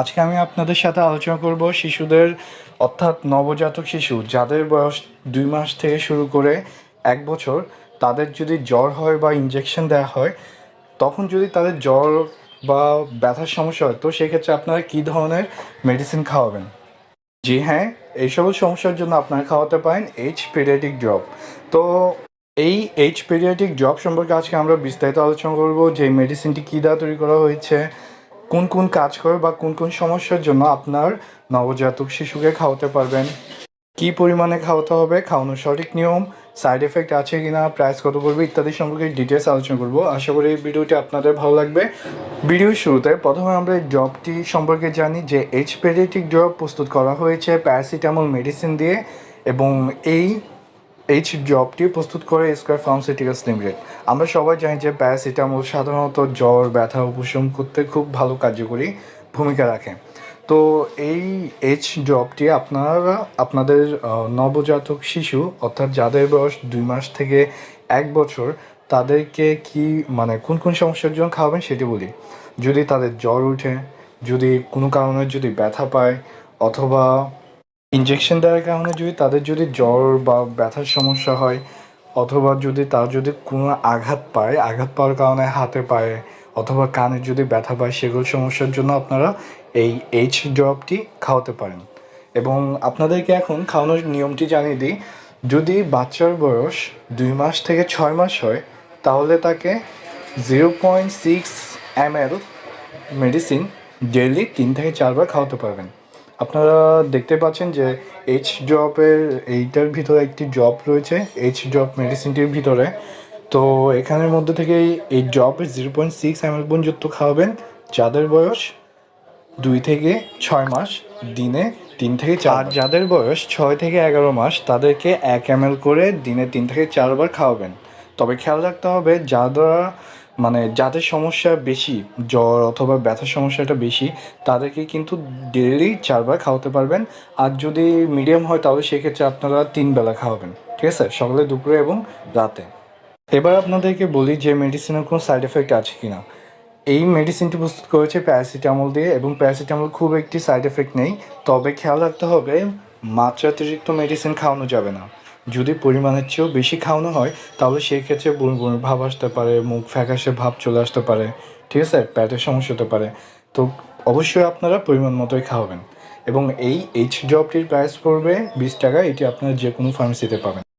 আজকে আমি আপনাদের সাথে আলোচনা করব শিশুদের, অর্থাৎ নবজাতক শিশু, যাদের বয়স দুই মাস থেকে শুরু করে এক বছর, তাদের যদি জ্বর হয় বা ইঞ্জেকশন দেওয়া হয়, তখন যদি তাদের জ্বর বা ব্যথার সমস্যা হয়, তো সেক্ষেত্রে আপনারা কী ধরনের মেডিসিন খাওয়াবেন? জি হ্যাঁ এই সকল সমস্যার জন্য আপনারা খাওয়াতে পারেন এইচ পেরিয়াটিক ড্রপ তো এই এইচ পেরিয়াটিক ড্রপ সম্পর্কে আজকে আমরা বিস্তারিত আলোচনা করব, যে মেডিসিনটি কী দ্বারা তৈরি করা হয়েছে কোন কোন কাজ করে বা কোন কোন সমস্যার জন্য আপনার নবজাতক শিশুকে খাওয়াতে পারবেন? কী পরিমাণে খাওয়াতে হবে? খাওয়ানোর সঠিক নিয়ম? সাইড এফেক্ট আছে কিনা? প্রাইস কত পড়বে? ইত্যাদি সম্পর্কে ডিটেলস আলোচনা করব। আশা করি এই ভিডিওটি আপনাদের ভালো লাগবে। ভিডিওর শুরুতে প্রথমে আমরা এই ড্রপটি সম্পর্কে জানি যে এইচ পেরিয়াটিক ড্রপ প্রস্তুত করা হয়েছে প্যারাসিটামল মেডিসিন দিয়ে এবং এই এইচ ড্রপটি প্রস্তুত করে স্কোয়ার ফার্মাসিউটিক্যালস লিমিটেড আমরা সবাই জানি যে প্যারাসিটামল সাধারণত জ্বর, ব্যথা, উপশম করতে খুব ভালো কার্যকরী ভূমিকা রাখে। তো এই এইচ ড্রপটি আপনারা, আপনাদের নবজাতক শিশু অর্থাৎ যাদের বয়স দুই মাস থেকে এক বছর, তাদেরকে কি মানে কোন কোন সমস্যার জন্য খাওয়াবেন সেটি বলি। যদি তাদের জ্বর উঠে, যদি কোনো কারণে যদি ব্যথা পায়, অথবা ইনজেকশন দেওয়ার কারণে যদি তাদের যদি জ্বর বা ব্যথার সমস্যা হয়, অথবা যদি তার যদি কোনো আঘাত পায়, আঘাত পাওয়ার কারণে হাতে পায়ে অথবা কানে যদি ব্যথা পায়, সেগুলো সমস্যার জন্য আপনারা এই এইচ ড্রপটি খাওয়াতে পারেন। এবং আপনাদেরকে এখন খাওয়ানোর নিয়মটি জানিয়ে দিই, যদি বাচ্চার বয়স দুই মাস থেকে ছয় মাস হয়, তাহলে তাকে zero point six M L medicine daily তিন থেকে চারবার খাওয়াতে পারবেন। আপনারা দেখতে পাচ্ছেন যে এইচ ড্রপের এইটার ভিতরে একটি ড্রপ রয়েছে এইচ ড্রপ মেডিসিনটির ভিতরে। তো এখানের মধ্যে থেকে এই ড্রপের zero point six M L পর্যন্ত খাওয়াবেন যাদের বয়স দুই থেকে ছয় মাস দিনে তিন থেকে চার যাদের বয়স ছয় থেকে এগারো মাস তাদেরকে এক এম করে দিনে তিন থেকে চারবার খাওয়াবেন। তবে খেয়াল রাখতে হবে যারা মানে যাদের সমস্যা বেশি, জ্বর অথবা ব্যথার সমস্যাটা বেশি, তাদেরকে কিন্তু ডেলি চারবার খাওয়াতে পারবেন। আর যদি মিডিয়াম হয়, তাহলে সেক্ষেত্রে আপনারা তিন বেলা খাওয়াবেন। ঠিক আছে? সকালে, দুপুরে এবং রাতে। এবার আপনাদেরকে বলি যে মেডিসিনের কোনো সাইড এফেক্ট আছে কি না এই মেডিসিনটি প্রস্তুত করেছে প্যারাসিটামল দিয়ে এবং প্যারাসিটামল খুব একটি সাইড এফেক্ট নেই। তবে খেয়াল রাখতে হবে, মাত্রাতিরিক্ত মেডিসিন খাওয়ানো যাবে না। যদি পরিমাণের চেয়েও বেশি খাওয়ানো হয়, তাহলে সেই ক্ষেত্রে বমি বমি ভাব আসতে পারে, মুখ ফ্যাকাশে ভাব চলে আসতে পারে। ঠিক আছে? প্যাটের সমস্যা হতে পারে। তো অবশ্যই আপনারা পরিমাণ মতোই খাওয়াবেন। এবং এই এইচ ড্রপটির প্রাইস পড়বে বিশ টাকা, এটি আপনারা যে কোনো ফার্মেসিতে পাবেন।